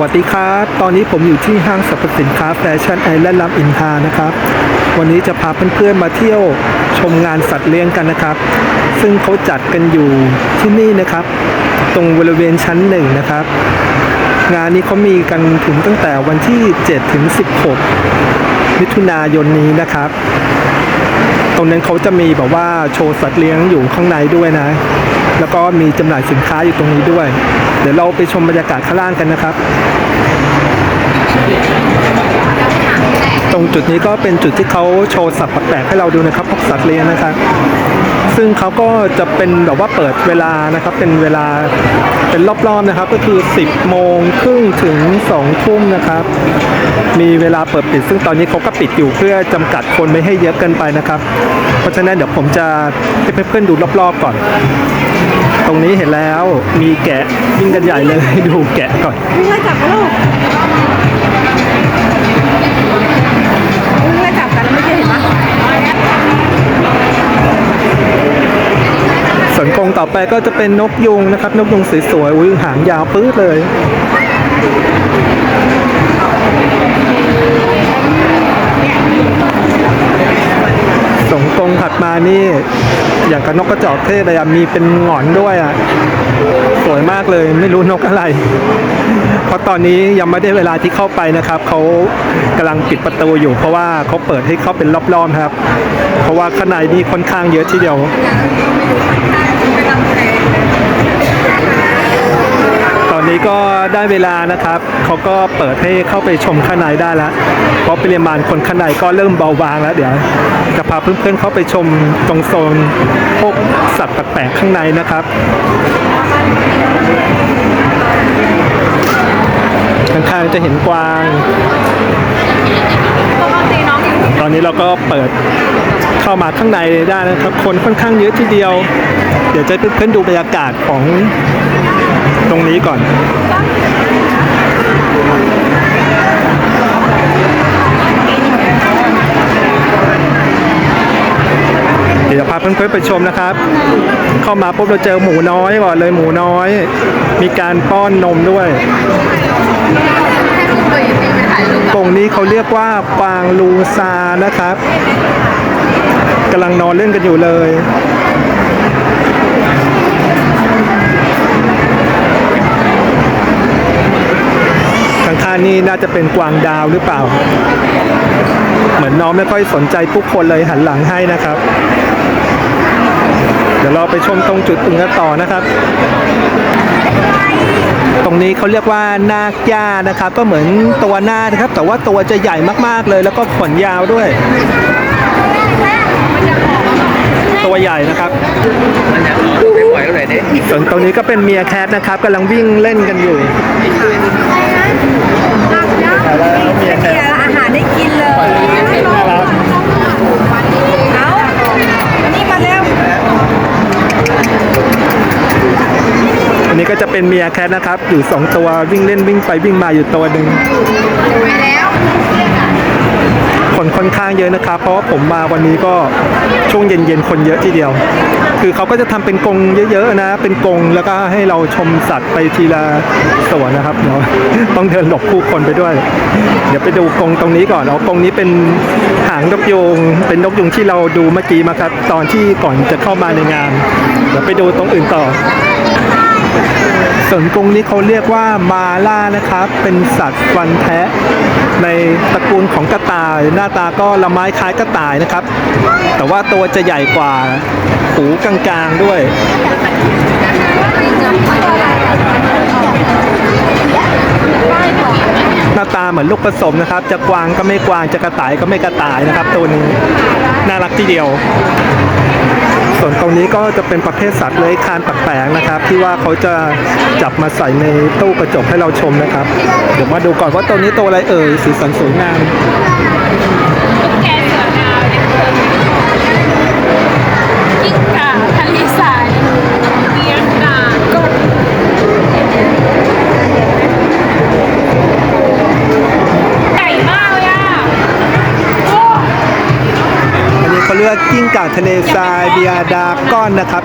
วัสดีครับ ตอนนี้ผมอยู่ที่ห้างสรรพสินค้าแฟชั่นไอแลนด์ลำอินทานะครับ วันนี้จะพาเพื่อนๆมาเที่ยวชมงานสัตว์เลี้ยงกันนะครับ ซึ่งเขาจัดกันอยู่ที่นี่นะครับ ตรงบริเวณชั้นหนึ่งนะครับ งานนี้เขามีกันถึงตั้งแต่วันที่ 7 ถึง 16 มิถุนายนนี้นะครับ ตรงนั้นเขาจะมีแบบว่าโชว์สัตว์เลี้ยงอยู่ข้างในด้วยนะ แล้วก็มีจำหน่ายสินค้าอยู่ตรงนี้ด้วย เดี๋ยวเราไปชมบรรยากาศข้างล่างกันนะครับ ตรงจุดนี้ก็เป็นจุดที่เขาโชว์สัตว์แปลกๆให้เราดูนะครับพวกสัตว์เลี้ยงนะครับซึ่งเขาก็จะเป็นแบบว่าเปิดเวลานะครับ เป็นเวลาเป็นรอบๆนะครับ ก็คือ 10 โมงครึ่งถึง 2 ทุ่มนะครับ มีเวลาเปิดปิด ซึ่งตอนนี้เขาก็ปิดอยู่เพื่อจำกัดคนไม่ให้เยอะเกินไปนะครับ เพราะฉะนั้นเดี๋ยวผมจะให้เพื่อนๆดูรอบๆก่อน ตรงนี้เห็นแล้วมีแกะวิ่งกันใหญ่เลยดูแกะก่อนวิ่งไล่จับกันลูกวิ่งไล่จับกันแล้วไม่ใช่เห็นปะส่วนกรงต่อไปก็จะเป็นนกยุงนะครับ นกยุงสวยๆอุ้ยหางยาวปื้ดเลยส่งกรงถัดมานี่ อย่างกับนกกระจอกเทศเลยอะมีเป็นหงอนด้วยอะสวยมากเลยไม่รู้นกอะไร เพราะตอนนี้ยังไม่ได้เวลาที่เข้าไปนะครับเขากำลังปิดประตูอยู่ เพราะว่าเขาเปิดให้เข้าเป็นรอบๆครับ เพราะว่าข้างในนี่ค่อนข้างเยอะทีเดียว นี้ก็ได้เวลานะครับ เขาก็เปิดให้เข้าไปชมข้างในได้แล้ว เพราะปริมาณคนข้างในก็เริ่มเบาบางแล้ว เดี๋ยวจะพาเพื่อนๆเข้าไปชมตรงโซนพวกสัตว์แปลกๆข้างในนะครับข้างๆจะเห็นกวาง ตองตอนนี้เราก็เปิดเข้ามาข้างในได้นะครับ คนค่อนข้างเยอะทีเดียว เดี๋ยวจะเพื่อนๆดูบรรยากาศของ ตรงนี้ก่อนเดี๋ยวพาเพื่อนๆไปชมนะครับ เข้ามาปุ๊บเราเจอหมูน้อยก่อนเลยหมูน้อย มีการป้อนนมด้วยเคยมีไปถ่ายรูปตรงนี้เขาเรียกว่ากวางลูซานะครับกำลังนอนเล่นกันอยู่เลยานี่น่าจะเป็นกวางดาวหรือเปล่า เหมือนน้องไม่ค่อยสนใจผู้คนเลยหันหลังให้นะครับ เดี๋ยวเราไปชมตรงจุดอื่นกันต่อนะครับ ตรงนี้เขาเรียกว่านาคย่านะครับ ก็เหมือนตัวหน้านะครับ แต่ว่าตัวจะใหญ่มากๆเลย แล้วก็ขนยาวด้วย ตัวใหญ่นะครับส่วนตรงนี้ก็เป็นเมียแคทนะครับกำลังวิ่งเล่นกันอยู่ มีอาหารได้กินเลยเอานี่มาแล้วอันนี้ก็จะเป็นเมียแคทนะครับ อยู่สองตัววิ่งเล่นวิ่งไปวิ่งมาอยู่ตัวหนึ่ง คนค่อนข้างเยอะนะครับ เพราะว่าผมมาวันนี้ก็ช่วงเย็นๆคนเยอะทีเดียว คือเขาก็จะทำเป็นกรงเยอะๆนะ เป็นกรงแล้วก็ให้เราชมสัตว์ไปทีละสวนนะครับเดี๋ยวต้องเดินหลบผู้คนไปด้วย เดี๋ยวไปดูกรงตรงนี้ก่อนเอากรงนี้เป็นหางนกยูงเป็นนกยูงที่เราดูเมื่อกี้มาครับ ตอนที่ก่อนจะเข้ามาในงาน เดี๋ยวไปดูตรงอื่นต่อ ส่วนกรงนี้เขาเรียกว่ามาล่านะครับ เป็นสัตว์ฟันแทะ ในตระกูลของกระต่าย หน้าตาก็ละไม้คล้ายกระต่ายนะครับ แต่ว่าตัวจะใหญ่กว่าหูกลางๆด้วยหน้าตาเหมือนลูกผสมนะครับ จะกวางก็ไม่กวางจะกระต่ายก็ไม่กระต่ายนะครับ ตัวนี้น่ารักทีเดียว ส่วนตรงนี้ก็จะเป็นประเภทสัตว์เลื้อยคานแปลกๆนะครับ ที่ว่าเขาจะจับมาใส่ในตู้กระจกให้เราชมนะครับ เดี๋ยวมาดูก่อนว่าตัวนี้ตัวอะไรเอ่ยสีสันสวยงาม เขาเลือกกิ้งก่าทะเลทรายเบียดาก้อนนะครับ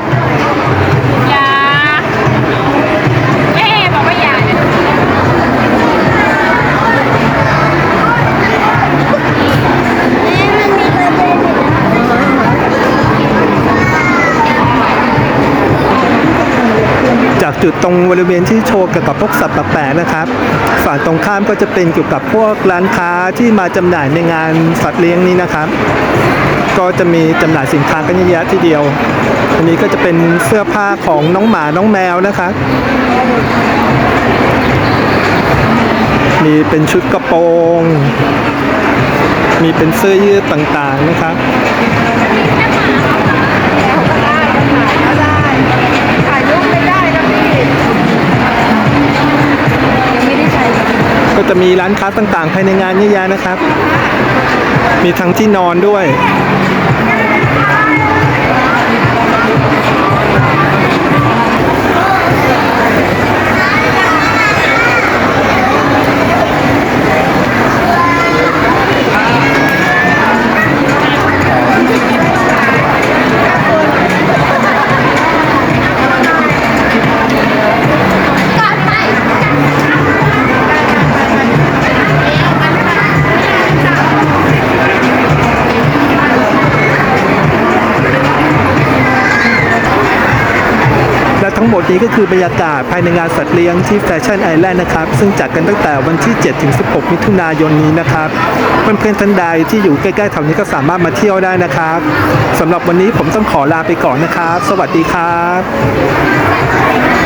อย่าแม่บอกว่าอย่านะจากจุดตรงบริเวณที่โชว์เกี่ยวกับพวกสัตว์แปลกนะครับ ฝั่งตรงข้ามก็จะเป็นเกี่ยวกับพวกร้านค้าที่มาจำหน่ายในงานสัตว์เลี้ยงนี้นะครับ ก็จะมีจำหน่ายสินค้ากันเยอะแยะทีเดียว อันนี้ก็จะเป็นเสื้อผ้าของน้องหมาน้องแมวนะครับมีเป็นชุดกระโปรง มีเป็นเสื้อยืดต่างๆนะครับก็ได้ถ่ายรูปไม่ได้นะพี่ยังไม่ได้ใช้ก็จะมีร้านค้าต่างๆ ภายในงานเยอะแยะนะครับ มีทั้งที่นอนด้วย ทั้งหมดนี้ก็คือบรรยากาศภายในงานสัตว์เลี้ยงที่แฟชั่นไอแลนด์นะครับ ซึ่งจัดกันตั้งแต่วันที่ 7 ถึง 16 มิถุนายนนี้นะครับ เพื่อนๆท่านใดที่อยู่ใกล้ๆแถวนี้ก็สามารถมาเที่ยวได้นะครับสำหรับวันนี้ผมต้องขอลาไปก่อนนะครับ สวัสดีครับ